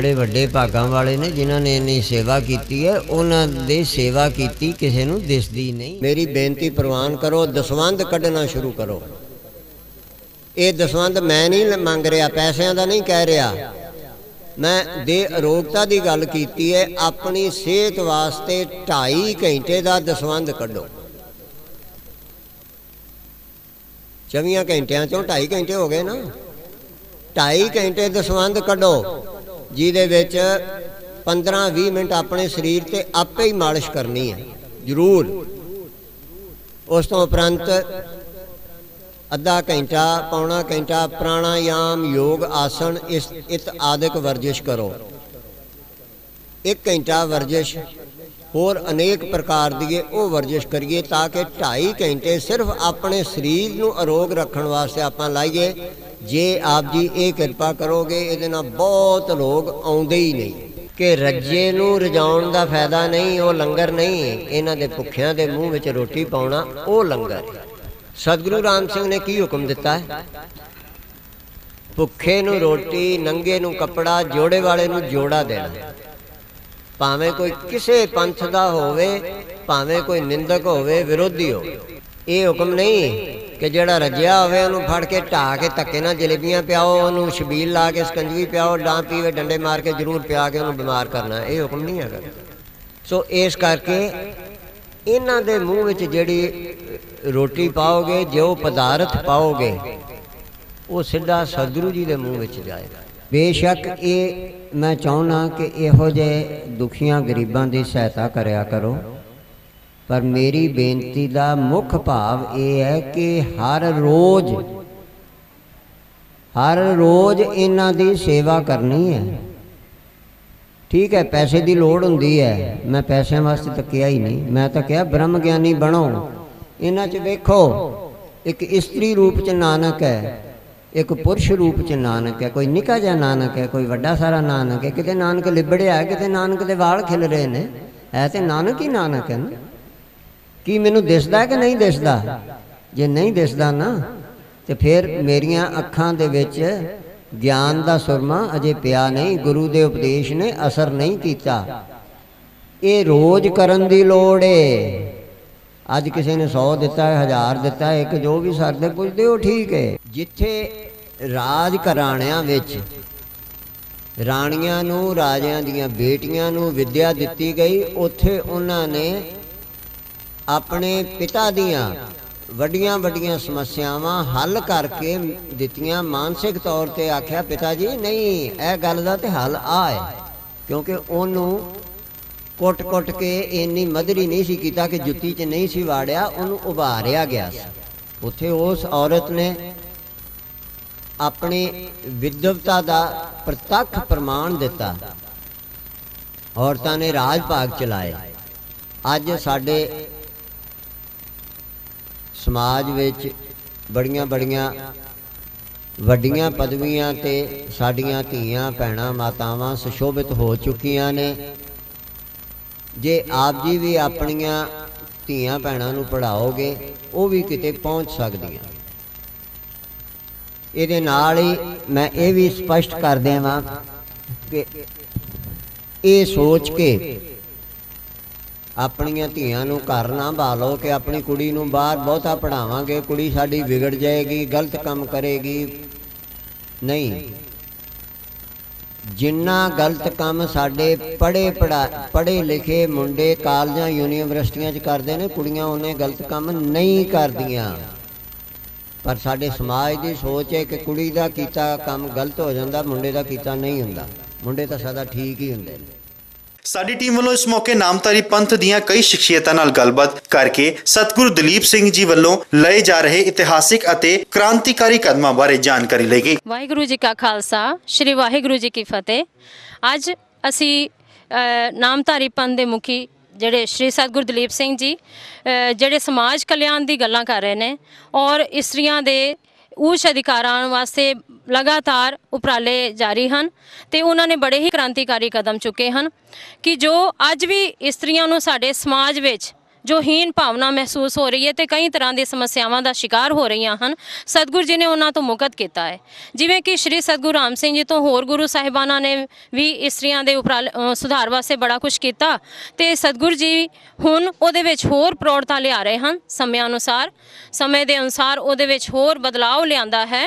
ਜਿਹੜੇ ਵੱਡੇ ਭਾਗਾਂ ਵਾਲੇ ਨੇ, ਜਿਨ੍ਹਾਂ ਨੇ ਇੰਨੀ ਸੇਵਾ ਕੀਤੀ ਹੈ, ਉਹਨਾਂ ਦੇ ਸੇਵਾ ਕੀਤੀ ਕਿਸੇ ਨੂੰ ਦਿਸਦੀ ਨਹੀਂ। ਮੇਰੀ ਬੇਨਤੀ ਪ੍ਰਵਾਨ ਕਰੋ, ਦਸਵੰਧ ਕੱਢਣਾ ਸ਼ੁਰੂ ਕਰੋ। ਇਹ ਦਸਵੰਧ ਮੈਂ ਨਹੀਂ ਮੰਗ ਰਿਹਾ, ਪੈਸਿਆਂ ਦਾ ਨਹੀਂ ਕਹਿ ਰਿਹਾ। ਮੈਂ ਦੇ ਅਰੋਗਤਾ ਦੀ ਗੱਲ ਕੀਤੀ ਹੈ, ਆਪਣੀ ਸਿਹਤ ਵਾਸਤੇ 2.5 ਘੰਟੇ ਦਾ ਦਸਵੰਧ ਕੱਢੋ। 24 ਘੰਟਿਆਂ ਚੋਂ 2.5 ਘੰਟੇ ਹੋ ਗਏ ਨਾ। 2.5 ਘੰਟੇ ਦਸਵੰਧ ਕੱਢੋ। ਜਿਹਦੇ ਵਿੱਚ 15-20 ਮਿੰਟ ਆਪਣੇ ਸਰੀਰ ਤੇ ਆਪੇ ਹੀ ਮਾਲਿਸ਼ ਕਰਨੀ ਹੈ। ਜ਼ਰੂਰ। ਉਸ ਤੋਂ ਉਪਰੰਤ ਅੱਧਾ ਘੰਟਾ, ਪੌਣਾ ਘੰਟਾ ਪ੍ਰਾਣਾਯਾਮ, ਯੋਗ, ਆਸਣ, ਇਸ ਇਤ ਆਦਿਕ ਵਰਜਿਸ਼ ਕਰੋ। ਇੱਕ ਘੰਟਾ ਵਰਜਿਸ਼, ਹੋਰ ਅਨੇਕ ਪ੍ਰਕਾਰ ਦੀ ਉਹ ਵਰਜਿਸ਼ ਕਰੀਏ ਤਾਂ ਕਿ 2.5 ਘੰਟੇ ਸਿਰਫ ਆਪਣੇ ਸਰੀਰ ਨੂੰ ਅਰੋਗ ਰੱਖਣ ਵਾਸਤੇ ਆਪਾਂ ਲਾਈਏ। ਜੇ ਆਪ ਜੀ ਇਹ ਕਿਰਪਾ ਕਰੋਗੇ, ਇਹਦੇ ਨਾਲ ਬਹੁਤ ਲੋਕ ਆਉਂਦੇ ਹੀ ਨਹੀਂ। ਕਿ ਰੱਜੇ ਨੂੰ ਰਜਾਉਣ ਦਾ ਫਾਇਦਾ ਨਹੀਂ, ਉਹ ਲੰਗਰ ਨਹੀਂ ਇਹਨਾਂ ਦੇ ਭੁੱਖਿਆਂ ਦੇ ਮੂੰਹ ਵਿੱਚ ਰੋਟੀ ਪਾਉਣਾ, ਉਹ ਲੰਗਰ ਸਤਿਗੁਰੂ ਰਾਮ ਸਿੰਘ ਨੇ ਕੀ ਹੁਕਮ ਦਿੱਤਾ ਹੈ? ਭੁੱਖੇ ਨੂੰ ਰੋਟੀ, ਨੰਗੇ ਨੂੰ ਕੱਪੜਾ, ਜੋੜੇ ਵਾਲੇ ਨੂੰ ਜੋੜਾ ਦੇਣਾ। ਭਾਵੇਂ ਕੋਈ ਕਿਸੇ ਪੰਥ ਦਾ ਹੋਵੇ, ਭਾਵੇਂ ਕੋਈ ਨਿੰਦਕ ਹੋਵੇ, ਵਿਰੋਧੀ ਹੋਵੇ। ਇਹ ਹੁਕਮ ਨਹੀਂ ਕਿ ਜਿਹੜਾ ਰੱਜਿਆ ਹੋਵੇ ਉਹਨੂੰ ਫੜ ਕੇ ਢਾ ਕੇ ਧੱਕੇ ਨਾਲ ਜਲੇਬੀਆਂ ਪਿਆਓ, ਉਹਨੂੰ ਸ਼ਬੀਲ ਲਾ ਕੇ ਸਕੰਜਵੀ ਪਿਆਓ ਡਾਂ ਪੀਵੇ, ਡੰਡੇ ਮਾਰ ਕੇ ਜ਼ਰੂਰ ਪਿਆ ਕੇ ਉਹਨੂੰ ਬਿਮਾਰ ਕਰਨਾ, ਇਹ ਹੁਕਮ ਨਹੀਂ ਹੈਗਾ। ਸੋ ਇਸ ਕਰਕੇ ਇਹਨਾਂ ਦੇ ਮੂੰਹ ਵਿੱਚ ਜਿਹੜੀ ਰੋਟੀ ਪਾਓਗੇ, ਜੋ ਪਦਾਰਥ ਪਾਓਗੇ, ਉਹ ਸਿੱਧਾ ਸਤਿਗੁਰੂ ਜੀ ਦੇ ਮੂੰਹ ਵਿੱਚ ਜਾਏਗਾ। ਬੇਸ਼ੱਕ ਇਹ ਮੈਂ ਚਾਹੁੰਦਾ ਕਿ ਇਹੋ ਜਿਹੇ ਦੁਖੀਆਂ ਗਰੀਬਾਂ ਦੀ ਸਹਾਇਤਾ ਕਰਿਆ ਕਰੋ। ਪਰ ਮੇਰੀ ਬੇਨਤੀ ਦਾ ਮੁੱਖ ਭਾਵ ਇਹ ਹੈ ਕਿ ਹਰ ਰੋਜ਼ ਹਰ ਰੋਜ਼ ਇਹਨਾਂ ਦੀ ਸੇਵਾ ਕਰਨੀ ਹੈ। ਠੀਕ ਹੈ, ਪੈਸੇ ਦੀ ਲੋੜ ਹੁੰਦੀ ਹੈ। ਮੈਂ ਪੈਸਿਆਂ ਵਾਸਤੇ ਤਾਂ ਕਿਹਾ ਹੀ ਨਹੀਂ। ਮੈਂ ਤਾਂ ਕਿਹਾ ਬ੍ਰਹਮ ਗਿਆਨੀ ਬਣੋ। ਇਹਨਾਂ 'ਚ ਵੇਖੋ, ਇੱਕ ਇਸਤਰੀ ਰੂਪ 'ਚ ਨਾਨਕ ਹੈ, ਇੱਕ ਪੁਰਸ਼ ਰੂਪ 'ਚ ਨਾਨਕ ਹੈ। ਕੋਈ ਨਿੱਕਾ ਜਿਹਾ ਨਾਨਕ ਹੈ, ਕੋਈ ਵੱਡਾ ਸਾਰਾ ਨਾਨਕ ਹੈ। ਕਿਤੇ ਨਾਨਕ ਲਿਬੜਿਆ, ਕਿਤੇ ਨਾਨਕ ਦੇ ਵਾਲ ਖਿਲ ਰਹੇ ਨੇ। ਐ ਤੇ ਨਾਨਕ ਹੀ ਨਾਨਕ ਹੈ ਨਾ। ਕੀ ਮੈਨੂੰ ਦਿਸਦਾ ਕਿ ਨਹੀਂ ਦਿਸਦਾ? ਜੇ ਨਹੀਂ ਦਿਸਦਾ ਨਾ, ਤੇ ਫਿਰ ਮੇਰੀਆਂ ਅੱਖਾਂ ਦੇ ਵਿੱਚ ਗਿਆਨ ਦਾ ਸੁਰਮਾ ਅਜੇ ਪਿਆ ਨਹੀਂ, ਗੁਰੂ ਦੇ ਉਪਦੇਸ਼ ਨੇ ਅਸਰ ਨਹੀਂ ਕੀਤਾ। ਇਹ ਰੋਜ਼ ਕਰਨ ਦੀ ਲੋੜ ਏ। ਅੱਜ ਕਿਸੇ ਨੇ 100 ਦਿੱਤਾ ਹੈ 1000 ਦਿੱਤਾ ਹੈ ਇੱਕ ਜੋ ਵੀ ਸਰਦੇ ਪੁੱਛਦੇ, ਉਹ ਠੀਕ ਹੈ ਜਿੱਥੇ ਰਾਜ ਘਰਾਣਿਆਂ ਵਿੱਚ ਰਾਣੀਆਂ ਨੂੰ, ਰਾਜਿਆਂ ਦੀਆਂ ਬੇਟੀਆਂ ਨੂੰ ਵਿੱਦਿਆ ਦਿੱਤੀ ਗਈ, ਉੱਥੇ ਉਹਨਾਂ ਨੇ ਆਪਣੇ ਪਿਤਾ ਦੀਆਂ ਵੱਡੀਆਂ ਵੱਡੀਆਂ ਸਮੱਸਿਆਵਾਂ ਹੱਲ ਕਰਕੇ ਦਿੱਤੀਆਂ। ਮਾਨਸਿਕ ਤੌਰ ਤੇ ਆਖਿਆ, ਪਿਤਾ ਜੀ, ਨਹੀਂ, ਇਹ ਗੱਲ ਦਾ ਤੇ ਹੱਲ ਆ ਹੈ, ਕਿਉਂਕਿ ਉਹਨੂੰ ਕੁੱਟ-ਕੁੱਟ ਕੇ ਇੰਨੀ ਮਧਰੀ ਨਹੀਂ ਸੀ ਕੀਤਾ ਕਿ ਜੁੱਤੀ 'ਚ ਨਹੀਂ ਸੀ ਵਾੜਿਆ, ਉਹਨੂੰ ਉਭਾਰਿਆ ਗਿਆ ਸੀ। ਉੱਥੇ ਉਸ ਔਰਤ ਨੇ ਆਪਣੀ ਵਿਦਵਤਾ ਦਾ ਪ੍ਰਤੱਖ ਪ੍ਰਮਾਣ ਦਿੱਤਾ। ਔਰਤਾਂ ਨੇ ਰਾਜ ਭਾਗ ਚਲਾਏ। ਅੱਜ ਸਾਡੇ ਸਮਾਜ ਵਿੱਚ ਬੜੀਆਂ ਬੜੀਆਂ ਵੱਡੀਆਂ ਪਦਵੀਆਂ ਤੇ ਸਾਡੀਆਂ ਧੀਆਂ ਭੈਣਾਂ ਮਾਤਾਵਾਂ ਸੁਸ਼ੋਭਿਤ ਹੋ ਚੁੱਕੀਆਂ ਨੇ। ਜੇ ਆਪ ਜੀ ਵੀ ਆਪਣੀਆਂ ਧੀਆਂ ਭੈਣਾਂ ਨੂੰ ਪੜ੍ਹਾਓਗੇ, ਉਹ ਵੀ ਕਿਤੇ ਪਹੁੰਚ ਸਕਦੀਆਂ। ਇਹਦੇ ਨਾਲ ਹੀ ਮੈਂ ਇਹ ਵੀ ਸਪਸ਼ਟ ਕਰ ਦੇਵਾਂ ਕਿ ਇਹ ਸੋਚ ਕੇ ਆਪਣੀਆਂ ਧੀਆਂ ਨੂੰ ਘਰ ਨਾ ਭਾਲੋ ਕਿ ਆਪਣੀ ਕੁੜੀ ਨੂੰ ਬਾਹਰ ਬਹੁਤਾ ਪੜਾਵਾਂਗੇ ਕੁੜੀ ਸਾਡੀ ਵਿਗੜ ਜਾਏਗੀ, ਗਲਤ ਕੰਮ ਕਰੇਗੀ। ਨਹੀਂ। ਜਿੰਨਾ ਗਲਤ ਕੰਮ ਸਾਡੇ ਪੜੇ ਪੜਾ ਪੜੇ ਲਿਖੇ ਮੁੰਡੇ ਕਾਲਜਾਂ, ਯੂਨੀਵਰਸਿਟੀਆਂ 'ਚ ਕਰਦੇ ਨੇ, ਕੁੜੀਆਂ ਉਹਨੇ ਗਲਤ ਕੰਮ ਨਹੀਂ ਕਰਦੀਆਂ। ਪਰ ਸਾਡੇ ਸਮਾਜ ਦੀ ਸੋਚ ਹੈ ਕਿ ਕੁੜੀ ਦਾ ਕੀਤਾ ਕੰਮ ਗਲਤ ਹੋ ਜਾਂਦਾ, ਮੁੰਡੇ ਦਾ ਕੀਤਾ ਨਹੀਂ ਹੁੰਦਾ। ਮੁੰਡੇ ਤਾਂ ਸਦਾ ਠੀਕ ਹੀ ਹੁੰਦੇ ਨੇ। ਸਾਡੀ ਟੀਮ ਵੱਲੋਂ ਇਸ ਮੌਕੇ ਨਾਮਧਾਰੀ ਪੰਥ ਦੀਆਂ ਕਈ ਸ਼ਖਸੀਅਤਾਂ ਨਾਲ ਗੱਲਬਾਤ ਕਰਕੇ ਸਤਿਗੁਰੂ ਦਲੀਪ ਸਿੰਘ ਜੀ ਵੱਲੋਂ ਲਏ ਜਾ ਰਹੇ ਇਤਿਹਾਸਿਕ ਅਤੇ ਕ੍ਰਾਂਤੀਕਾਰੀ ਕਦਮਾਂ ਬਾਰੇ ਜਾਣਕਾਰੀ ਲਈ ਗਈ। ਵਾਹਿਗੁਰੂ ਜੀ ਕਾ ਖਾਲਸਾ ਸ੍ਰੀ ਵਾਹਿਗੁਰੂ ਜੀ ਕੀ ਫਤਿਹ। ਅੱਜ ਅਸੀਂ ਅ, ਨਾਮਧਾਰੀ ਪੰਥ ਦੇ ਮੁਖੀ ਜਿਹੜੇ ਸ਼੍ਰੀ ਸਤਿਗੁਰੂ ਦਲੀਪ ਸਿੰਘ ਜੀ ਜਿਹੜੇ ਸਮਾਜ ਕਲਿਆਣ ਦੀ ਗੱਲਾਂ ਕਰ ਰਹੇ ਨੇ ਔਰ ਇਸਤਰੀਆਂ ਦੇ ਉੱਚ ਅਧਿਕਾਰਾਂ ਵਾਸਤੇ ਲਗਾਤਾਰ ਉਪਰਾਲੇ ਜਾਰੀ ਹਨ ਤੇ ਉਹਨਾਂ ਨੇ ਬੜੇ ਹੀ ਕ੍ਰਾਂਤੀਕਾਰੀ ਕਦਮ ਚੁੱਕੇ ਹਨ ਕਿ ਜੋ ਅੱਜ ਵੀ ਇਸਤਰੀਆਂ ਨੂੰ ਸਾਡੇ ਸਮਾਜ ਵਿੱਚ ਜੋ ਹੀਨ ਭਾਵਨਾ ਮਹਿਸੂਸ ਹੋ ਰਹੀ ਹੈ ਤੇ ਕਈ ਤਰ੍ਹਾਂ ਦੀ ਸਮੱਸਿਆਵਾਂ ਦਾ ਸ਼ਿਕਾਰ ਹੋ ਰਹੀਆਂ ਹਨ, ਸਤਿਗੁਰੂ ਜੀ ਨੇ ਉਹਨਾਂ ਤੋਂ ਮੁਕਤ ਕੀਤਾ ਹੈ। ਜਿਵੇਂ ਕਿ ਸ਼੍ਰੀ ਸਤਿਗੁਰੂ ਰਾਮ ਸਿੰਘ ਜੀ ਤੋਂ ਹੋਰ ਗੁਰੂ ਸਾਹਿਬਾਨਾਂ ਨੇ ਵੀ ਇਸਤਰੀਆਂ ਦੇ ਉਪਰਾਲੇ ਸੁਧਾਰ ਵਾਸਤੇ ਬੜਾ ਕੁਝ ਕੀਤਾ ਤੇ ਸਤਿਗੁਰੂ ਜੀ ਹੁਣ ਉਹਦੇ ਵਿੱਚ ਹੋਰ ਪ੍ਰੋੜਤਾ ਲਿਆ ਰਹੇ ਹਨ। ਸਮੇਂ ਅਨੁਸਾਰ, ਸਮੇਂ ਦੇ ਅਨੁਸਾਰ ਉਹਦੇ ਵਿੱਚ ਹੋਰ ਬਦਲਾਅ ਲਿਆਂਦਾ ਹੈ।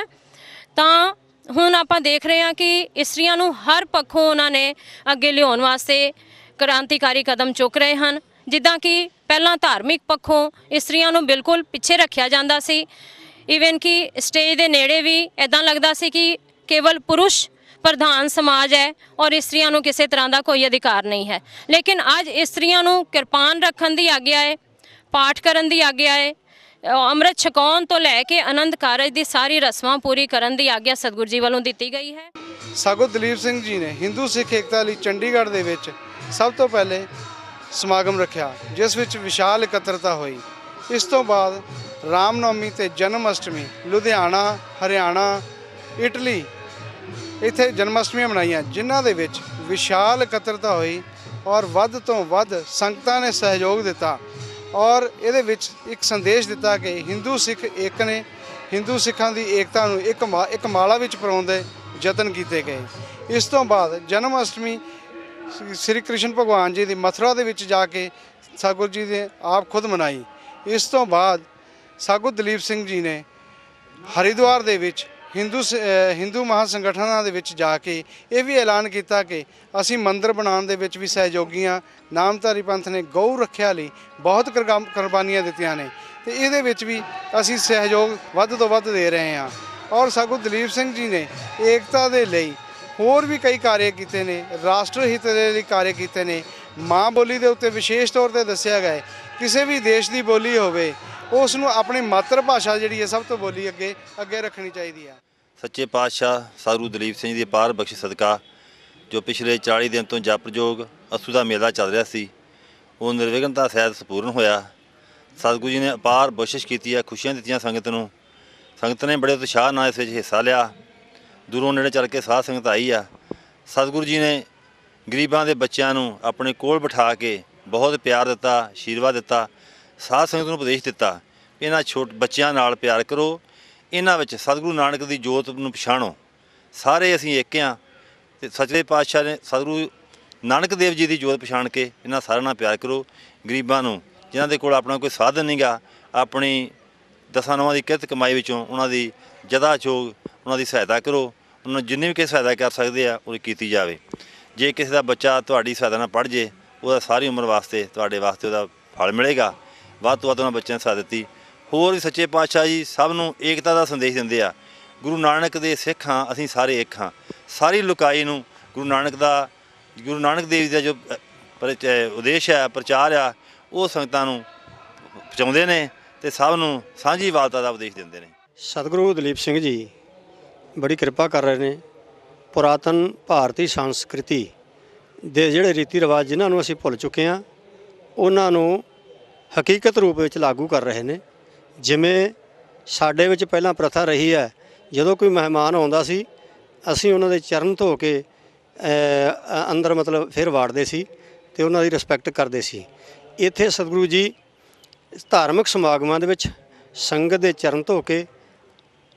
ਤਾਂ ਹੁਣ ਆਪਾਂ ਦੇਖ ਰਹੇ ਹਾਂ ਕਿ ਇਸਤਰੀਆਂ ਨੂੰ ਹਰ ਪੱਖੋਂ ਉਹਨਾਂ ਨੇ ਅੱਗੇ ਲਿਆਉਣ ਵਾਸਤੇ ਕ੍ਰਾਂਤੀਕਾਰੀ ਕਦਮ ਚੁੱਕ ਰਹੇ ਹਨ। ਜਿੱਦਾਂ ਕਿ ਪਹਿਲਾਂ ਧਾਰਮਿਕ ਪੱਖੋਂ ਇਸਤਰੀਆਂ ਨੂੰ ਬਿਲਕੁਲ ਪਿੱਛੇ ਰੱਖਿਆ ਜਾਂਦਾ ਸੀ। ਈਵਨ ਕਿ ਸਟੇਜ ਦੇ ਨੇੜੇ ਵੀ ਇਦਾਂ ਲੱਗਦਾ ਸੀ ਕਿ ਕੇਵਲ ਪੁਰਸ਼ ਪ੍ਰਧਾਨ ਸਮਾਜ ਹੈ ਔਰ ਇਸਤਰੀਆਂ ਨੂੰ ਕਿਸੇ ਤਰ੍ਹਾਂ ਦਾ ਕੋਈ ਅਧਿਕਾਰ ਨਹੀਂ ਹੈ। ਲੇਕਿਨ ਅੱਜ ਇਸਤਰੀਆਂ ਨੂੰ ਕਿਰਪਾਨ ਰੱਖਣ ਦੀ ਆਗਿਆ ਹੈ, ਪਾਠ ਕਰਨ ਦੀ ਆਗਿਆ ਹੈ ਅੰਮ੍ਰਿਤ ਛਕਾਉਣ ਤੋਂ ਲੈ ਕੇ ਆਨੰਦ ਕਾਰਜ ਦੀ ਸਾਰੀ ਰਸਮਾਂ ਪੂਰੀ ਕਰਨ ਦੀ ਆਗਿਆ ਸਤਿਗੁਰੂ ਜੀ ਵੱਲੋਂ ਦਿੱਤੀ ਗਈ ਹੈ। ਸਾਗੋ ਦਲੀਪ ਸਿੰਘ ਜੀ ਨੇ ਹਿੰਦੂ ਸਿੱਖ ਏਕਤਾ ਲਈ ਚੰਡੀਗੜ੍ਹ ਦੇ ਵਿੱਚ ਸਭ ਤੋਂ ਪਹਿਲੇ ਸਮਾਗਮ ਰੱਖਿਆ, ਜਿਸ ਵਿੱਚ ਵਿਸ਼ਾਲ ਇਕੱਤਰਤਾ ਹੋਈ। ਇਸ ਤੋਂ ਬਾਅਦ ਰਾਮਨੌਮੀ ਤੇ ਜਨਮ ਅਸ਼ਟਮੀ, ਲੁਧਿਆਣਾ, ਹਰਿਆਣਾ, ਇਟਲੀ, ਇੱਥੇ ਜਨਮ ਅਸ਼ਟਮੀਆਂ ਮਨਾਈਆਂ, ਜਿਨ੍ਹਾਂ ਦੇ ਵਿੱਚ ਵਿਸ਼ਾਲ ਇਕੱਤਰਤਾ ਹੋਈ ਔਰ ਵੱਧ ਤੋਂ ਵੱਧ ਸੰਗਤਾਂ ਨੇ ਸਹਿਯੋਗ ਦਿੱਤਾ। ਔਰ ਇਹਦੇ ਵਿੱਚ ਇੱਕ ਸੰਦੇਸ਼ ਦਿੱਤਾ ਕਿ ਹਿੰਦੂ ਸਿੱਖ ਇੱਕ ਨੇ, ਹਿੰਦੂ ਸਿੱਖਾਂ ਦੀ ਏਕਤਾ ਨੂੰ ਇੱਕ ਮਾ- ਇੱਕ ਮਾਲਾ ਵਿੱਚ ਪਰੋਣ ਦੇ ਯਤਨ ਕੀਤੇ ਗਏ। ਇਸ ਤੋਂ ਬਾਅਦ ਜਨਮ ਅਸ਼ਟਮੀ ਸ੍ਰੀ- ਸ੍ਰੀ ਕ੍ਰਿਸ਼ਨ ਭਗਵਾਨ ਜੀ ਦੀ ਮਥੁਰਾ ਦੇ ਵਿੱਚ ਜਾ ਕੇ ਸਾਗੁਰ ਜੀ ਨੇ ਆਪ ਖੁਦ ਮਨਾਈ। ਇਸ ਤੋਂ ਬਾਅਦ ਸਾਗੁਰ ਦਲੀਪ ਸਿੰਘ ਜੀ ਨੇ ਹਰਿਦੁਆਰ ਦੇ ਵਿੱਚ ਹਿੰਦੂ ਸ- ਅਹ ਹਿੰਦੂ ਮਹਾਸੰਗਠਨਾਂ ਦੇ ਵਿੱਚ ਜਾ ਕੇ ਇਹ ਵੀ ਐਲਾਨ ਕੀਤਾ ਕਿ ਅਸੀਂ ਮੰਦਿਰ ਬਣਾਉਣ ਦੇ ਵਿੱਚ ਵੀ ਸਹਿਯੋਗੀਆਂ, ਨਾਮਧਾਰੀ ਪੰਥ ਨੇ ਗਊ ਰੱਖਿਆ ਲਈ ਬਹੁਤ ਕੁਰਬਾਨ- ਕੁਰਬਾਨੀਆਂ ਦਿੱਤੀਆਂ ਨੇ ਤੇ ਇਹਦੇ ਵਿੱਚ ਵੀ ਅਸੀਂ ਸਹਿਯੋਗ ਵੱਧ ਤੋਂ ਵੱਧ ਦੇ ਰਹੇ ਹਾਂ। ਔਰ ਸਾਗੂ ਦਲੀਪ ਸਿੰਘ ਜੀ ਨੇ ਏਕਤਾ ਦੇ ਲਈ ਹੋਰ ਵੀ ਕਈ ਕਾਰਜ ਕੀਤੇ ਨੇ, ਰਾਸ਼ਟਰ ਹਿੱਤ ਦੇ ਲਈ ਕਾਰਜ ਕੀਤੇ ਨੇ। ਮਾਂ ਬੋਲੀ ਦੇ ਉੱਤੇ ਵਿਸ਼ੇਸ਼ ਤੌਰ ਤੇ ਦੱਸਿਆ ਗਿਆ ਹੈ, ਕਿਸੇ ਵੀ ਦੇਸ਼ ਦੀ ਬੋਲੀ ਹੋਵੇ, ਉਸ ਨੂੰ ਆਪਣੀ ਮਾਤਰ ਭਾਸ਼ਾ ਜਿਹੜੀ ਹੈ ਸਭ ਤੋਂ ਬੋਲੀ ਅੱਗੇ ਅੱਗੇ ਰੱਖਣੀ ਚਾਹੀਦੀ ਹੈ। ਸੱਚੇ ਪਾਤਸ਼ਾਹ ਸਾਰੂ ਦਲੀਪ ਸਿੰਘ ਜੀ ਦੀ ਪਾਰ ਬਖਸ਼ ਸਦਕਾ, ਜੋ ਪਿਛਲੇ 40 ਦਿਨ ਤੋਂ ਜਪਯੋਗ ਅਸੂ ਦਾ ਮੇਲਾ ਚੱਲ ਰਿਹਾ ਸੀ, ਉਹ ਨਿਰਵਿਘਨਤਾ ਸਹਿਤ ਸੰਪੂਰਨ ਹੋਇਆ। ਸਤਿਗੁਰੂ ਜੀ ਨੇ ਅਪਾਰ ਬਖਸ਼ਿਸ਼ ਕੀਤੀ ਹੈ, ਖੁਸ਼ੀਆਂ ਦਿੱਤੀਆਂ ਸੰਗਤ ਨੂੰ। ਸੰਗਤ ਨੇ ਬੜੇ ਉਤਸ਼ਾਹ ਨਾਲ ਇਸ ਵਿੱਚ ਹਿੱਸਾ ਲਿਆ। ਦੂਰੋਂ ਨੇੜੇ ਚੱਲ ਕੇ ਸਾਧ ਸੰਗਤ ਆਈ ਆ। ਸਤਿਗੁਰੂ ਜੀ ਨੇ ਗਰੀਬਾਂ ਦੇ ਬੱਚਿਆਂ ਨੂੰ ਆਪਣੇ ਕੋਲ ਬਿਠਾ ਕੇ ਬਹੁਤ ਪਿਆਰ ਦਿੱਤਾ ਆਸ਼ੀਰਵਾਦ ਦਿੱਤਾ, ਸਾਧ ਸੰਗਤ ਨੂੰ ਉਪਦੇਸ਼ ਦਿੱਤਾ। ਇਹਨਾਂ ਛੋਟ ਬੱਚਿਆਂ ਨਾਲ ਪਿਆਰ ਕਰੋ ਇਹਨਾਂ ਵਿੱਚ ਸਤਿਗੁਰੂ ਨਾਨਕ ਦੀ ਜੋਤ ਨੂੰ ਪਛਾਣੋ। ਸਾਰੇ ਅਸੀਂ ਇੱਕ ਹਾਂ ਤੇ ਸੱਚੇ ਪਾਤਸ਼ਾਹ ਨੇ ਸਤਿਗੁਰੂ ਨਾਨਕ ਦੇਵ ਜੀ ਦੀ ਜੋਤ ਪਛਾਣ ਕੇ ਇਹਨਾਂ ਸਾਰਿਆਂ ਨਾਲ ਪਿਆਰ ਕਰੋ। ਗਰੀਬਾਂ ਨੂੰ, ਜਿਨ੍ਹਾਂ ਦੇ ਕੋਲ ਆਪਣਾ ਕੋਈ ਸਾਧਨ ਨਹੀਂਗਾ ਆਪਣੀ ਦਸਾਂ ਨਵਾਂ ਦੀ ਕਿਰਤ ਕਮਾਈ ਵਿੱਚੋਂ ਉਹਨਾਂ ਦੀ ਜਦਾ ਚੋਗ ਉਹਨਾਂ ਦੀ ਸਹਾਇਤਾ ਕਰੋ। ਉਹਨਾਂ ਨੂੰ ਜਿੰਨੀ ਵੀ ਕਿਸੇ ਸਹਾਇਤਾ ਕਰ ਸਕਦੇ ਆ, ਉਹ ਕੀਤੀ ਜਾਵੇ। ਜੇ ਕਿਸੇ ਦਾ ਬੱਚਾ ਤੁਹਾਡੀ ਸਹਾਇਤਾ ਨਾਲ ਪੜ੍ਹ ਜੇ, ਉਹਦਾ ਸਾਰੀ ਉਮਰ ਵਾਸਤੇ, ਤੁਹਾਡੇ ਵਾਸਤੇ ਉਹਦਾ ਫਲ ਮਿਲੇਗਾ। ਵੱਧ ਤੋਂ ਵੱਧ ਉਹਨਾਂ ਬੱਚਿਆਂ ਨੇ ਸਹਾਇਤਾ ਦਿੱਤੀ। ਹੋਰ ਵੀ ਸੱਚੇ ਪਾਤਸ਼ਾਹ ਜੀ ਸਭ ਨੂੰ ਏਕਤਾ ਦਾ ਸੰਦੇਸ਼ ਦਿੰਦੇ ਆ। ਗੁਰੂ ਨਾਨਕ ਦੇ ਸਿੱਖ ਹਾਂ, ਅਸੀਂ ਸਾਰੇ ਇੱਕ ਹਾਂ। ਸਾਰੀ ਲੁਕਾਈ ਨੂੰ ਗੁਰੂ ਨਾਨਕ ਦਾ, ਗੁਰੂ ਨਾਨਕ ਦੇਵ ਜੀ ਦਾ ਜੋ ਉਦੇਸ਼ ਹੈ ਪ੍ਰਚਾਰ ਆ, ਉਹ ਸੰਗਤਾਂ ਨੂੰ ਪਹੁੰਚਾਉਂਦੇ ਨੇ ਤੇ ਸਭ ਨੂੰ ਸਾਂਝੀ ਵਾਲਤਾ ਦਾ ਉਪਦੇਸ਼ ਦਿੰਦੇ ਨੇ। ਸਤਿਗੁਰੂ ਦਲੀਪ ਸਿੰਘ ਜੀ, ਬੜੀ ਕਿਰਪਾ ਕਰ ਰਹੇ ਨੇ। ਪੁਰਾਤਨ ਭਾਰਤੀ ਸੰਸਕ੍ਰਿਤੀ ਦੇ ਜਿਹੜੇ ਰੀਤੀ ਰਿਵਾਜ ਜਿਨ੍ਹਾਂ ਨੂੰ ਅਸੀਂ ਭੁੱਲ ਚੁੱਕੇ ਹਾਂ, ਉਹਨਾਂ ਨੂੰ ਹਕੀਕਤ ਰੂਪ ਵਿੱਚ ਲਾਗੂ ਕਰ ਰਹੇ ਨੇ। ਜਿਵੇਂ ਸਾਡੇ ਵਿੱਚ ਪਹਿਲਾਂ ਪ੍ਰਥਾ ਰਹੀ ਹੈ ਜਦੋਂ ਕੋਈ ਮਹਿਮਾਨ ਆਉਂਦਾ ਸੀ ਅਸੀਂ ਉਹਨਾਂ ਦੇ ਚਰਨ ਧੋ ਕੇ ਅ, ਅੰਦਰ ਮਤਲਬ ਫਿਰ ਵਾੜਦੇ ਸੀ ਤੇ ਉਹਨਾਂ ਦੀ ਰਿਸਪੈਕਟ ਕਰਦੇ ਸੀ। ਇੱਥੇ ਸਤਿਗੁਰੂ ਜੀ ਧਾਰਮਿਕ ਸਮਾਗਮਾਂ ਦੇ ਵਿੱਚ ਸੰਗਤ ਦੇ ਚਰਨ ਧੋ ਕੇ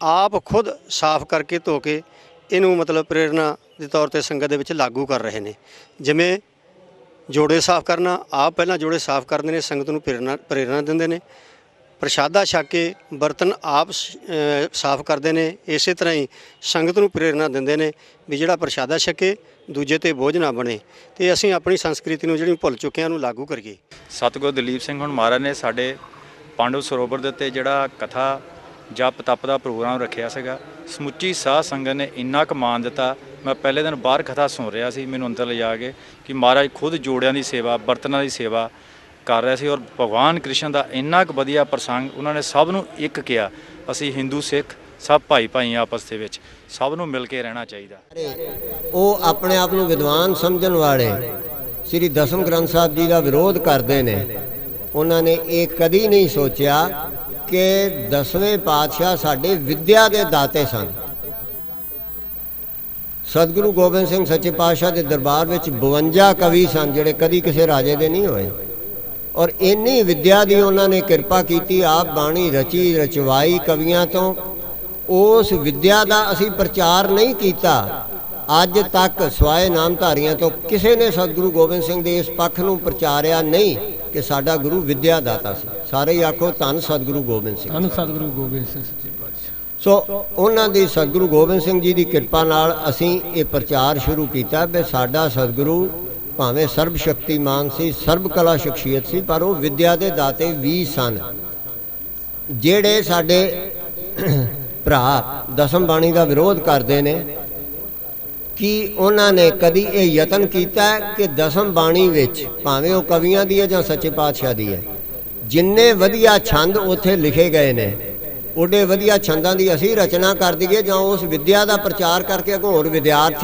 ਆਪ ਖੁਦ ਸਾਫ਼ ਕਰਕੇ ਧੋ ਕੇ ਇਹਨੂੰ ਮਤਲਬ ਪ੍ਰੇਰਣਾ ਦੇ ਤੌਰ ਤੇ ਸੰਗਤ ਦੇ ਵਿੱਚ ਲਾਗੂ ਕਰ ਰਹੇ ਨੇ। ਜਿਵੇਂ ਜੋੜੇ ਸਾਫ਼ ਕਰਨਾ ਆਪ ਪਹਿਲਾਂ ਜੋੜੇ ਸਾਫ਼ ਕਰਦੇ ਨੇ ਸੰਗਤ ਨੂੰ ਪ੍ਰੇਰਣਾ ਪ੍ਰੇਰਣਾ ਦਿੰਦੇ ਨੇ। ਪ੍ਰਸ਼ਾਦਾ ਛਕ ਕੇ ਬਰਤਨ ਆਪ ਸਾਫ਼ ਕਰਦੇ ਨੇ, ਇਸੇ ਤਰ੍ਹਾਂ ਹੀ ਸੰਗਤ ਨੂੰ ਪ੍ਰੇਰਣਾ ਦਿੰਦੇ ਨੇ ਵੀ ਜਿਹੜਾ ਪ੍ਰਸ਼ਾਦਾ ਛਕੇ, ਦੂਜੇ ਤੇ ਬੋਝ ਨਾ ਬਣੇ। ਤੇ ਅਸੀਂ ਆਪਣੀ ਸੰਸਕ੍ਰਿਤੀ ਨੂੰ ਜਿਹੜੀ ਭੁੱਲ ਚੁੱਕੇ ਹਾਂ ਨੂੰ ਲਾਗੂ ਕਰੀਏ। ਸਤਿਗੁਰ ਦਲੀਪ ਸਿੰਘ ਹੁਣ ਮਹਾਰਾਜ ਨੇ ਸਾਡੇ ਪਾਂਡਵ ਸਰੋਵਰ ਦੇ ਉੱਤੇ ਜਿਹੜਾ ਕਥਾ ਜਪ ਤਪ ਦਾ ਪ੍ਰੋਗਰਾਮ ਰੱਖਿਆ ਸੀਗਾ, ਸਮੁੱਚੀ ਸਾਧ ਸੰਗਤ ਨੇ ਇੰਨਾ ਕੁ ਮਾਣ ਦਿੱਤਾ। ਮੈਂ ਪਹਿਲੇ ਦਿਨ ਬਾਹਰ ਕਥਾ ਸੁਣ ਰਿਹਾ ਸੀ, ਮੈਨੂੰ ਅੰਦਰ ਲਿਜਾ ਕੇ, ਕਿ ਮਹਾਰਾਜ ਖੁਦ ਜੋੜਿਆਂ ਦੀ ਸੇਵਾ, ਬਰਤਨਾਂ ਦੀ ਸੇਵਾ ਕਰ ਰਿਹਾ ਸੀ ਔਰ ਭਗਵਾਨ ਕ੍ਰਿਸ਼ਨ ਦਾ ਇੰਨਾ ਕੁ ਵਧੀਆ ਪ੍ਰਸੰਗ ਉਹਨਾਂ ਨੇ ਸਭ ਨੂੰ ਇੱਕ ਕਿਹਾ, ਅਸੀਂ ਹਿੰਦੂ ਸਿੱਖ, ਸਭ ਭਾਈ ਭਾਈ ਆਪਸ ਦੇ ਵਿੱਚ, ਸਭ ਨੂੰ ਮਿਲ ਕੇ ਰਹਿਣਾ ਚਾਹੀਦਾ। ਉਹ ਆਪਣੇ ਆਪ ਨੂੰ ਵਿਦਵਾਨ ਸਮਝਣ ਵਾਲੇ ਸ੍ਰੀ ਦਸਮ ਗ੍ਰੰਥ ਸਾਹਿਬ ਜੀ ਦਾ ਵਿਰੋਧ ਕਰਦੇ ਨੇ। ਉਹਨਾਂ ਨੇ ਇਹ ਕਦੀ ਨਹੀਂ ਸੋਚਿਆ ਕਿ ਦਸਵੇਂ ਪਾਤਸ਼ਾਹ ਸਾਡੇ ਵਿਦਿਆ ਦੇ ਦਾਤੇ ਸਨ। ਸਤਿਗੁਰੂ ਗੋਬਿੰਦ ਸਿੰਘ ਸੱਚੇ ਪਾਤਸ਼ਾਹ ਦੇ ਦਰਬਾਰ ਵਿੱਚ 52 ਕਵੀ ਸਨ ਜਿਹੜੇ ਕਦੀ ਕਿਸੇ ਰਾਜੇ ਦੇ ਨਹੀਂ ਹੋਏ। ਔਰ ਇੰਨੀ ਵਿਦਿਆ ਦੀ ਉਹਨਾਂ ਨੇ ਕਿਰਪਾ ਕੀਤੀ ਆਪ ਬਾਣੀ ਰਚੀ ਰਚਵਾਈ ਕਵੀਆਂ ਤੋਂ। ਉਸ ਵਿਦਿਆ ਦਾ ਅਸੀਂ ਪ੍ਰਚਾਰ ਨਹੀਂ ਕੀਤਾ। ਅੱਜ ਤੱਕ ਸਵਾਏ ਨਾਮਧਾਰੀਆਂ ਤੋਂ ਕਿਸੇ ਨੇ ਸਤਿਗੁਰੂ ਗੋਬਿੰਦ ਸਿੰਘ ਦੇ ਇਸ ਪੱਖ ਨੂੰ ਪ੍ਰਚਾਰਿਆ ਨਹੀਂ ਕਿ ਸਾਡਾ ਗੁਰੂ ਵਿਦਿਆ ਦਾਤਾ ਸੀ। ਸਾਰੇ ਹੀ ਆਖੋ ਧੰਨ ਸਤਿਗੁਰੂ ਗੋਬਿੰਦ ਸਿੰਘ। ਧੰਨ ਸਤਿਗੁਰੂ ਗੋਬਿੰਦ ਸਿੰਘ ਸੱਚੇ ਪਾਤਸ਼ਾਹ। ਸੋ ਉਹਨਾਂ ਦੀ ਸਤਿਗੁਰੂ ਗੋਬਿੰਦ ਸਿੰਘ ਜੀ ਦੀ ਕਿਰਪਾ ਨਾਲ ਅਸੀਂ ਇਹ ਪ੍ਰਚਾਰ ਸ਼ੁਰੂ ਕੀਤਾ ਵੀ ਸਾਡਾ ਸਤਿਗੁਰੂ ਭਾਵੇਂ ਸਰਬ ਸ਼ਕਤੀਮਾਨ ਸੀ, ਸਰਬ ਕਲਾ ਸ਼ਖਸੀਅਤ ਸੀ, ਪਰ ਉਹ ਵਿਦਿਆ ਦੇ ਦਾਤੇ ਵੀ ਸਨ। ਜਿਹੜੇ ਸਾਡੇ ਭਰਾ ਦਸਮ ਬਾਣੀ ਦਾ ਵਿਰੋਧ ਕਰਦੇ ਨੇ, ਕਿ ਉਹਨਾਂ ਨੇ ਕਦੀ ਇਹ ਯਤਨ ਕੀਤਾ ਕਿ ਦਸਮ ਬਾਣੀ ਵਿੱਚ ਭਾਵੇਂ ਉਹ ਕਵੀਆਂ ਦੀ ਹੈ ਜਾਂ ਸੱਚੇ ਪਾਤਸ਼ਾਹ ਦੀ ਹੈ, ਜਿੰਨੇ ਵਧੀਆ ਛੰਦ ਉੱਥੇ ਲਿਖੇ ਗਏ ਨੇ ਓਡੇ ਵਧੀਆ ਛੰਦਾਂ ਦੀ ਅਸੀਂ ਰਚਨਾ ਕਰ ਦਈਏ ਜਾਂ ਉਸ ਵਿਦਿਆ ਦਾ ਪ੍ਰਚਾਰ ਕਰਕੇ ਅੱਗੋਂ ਹੋਰ ਵਿਦਿਆਰਥੀ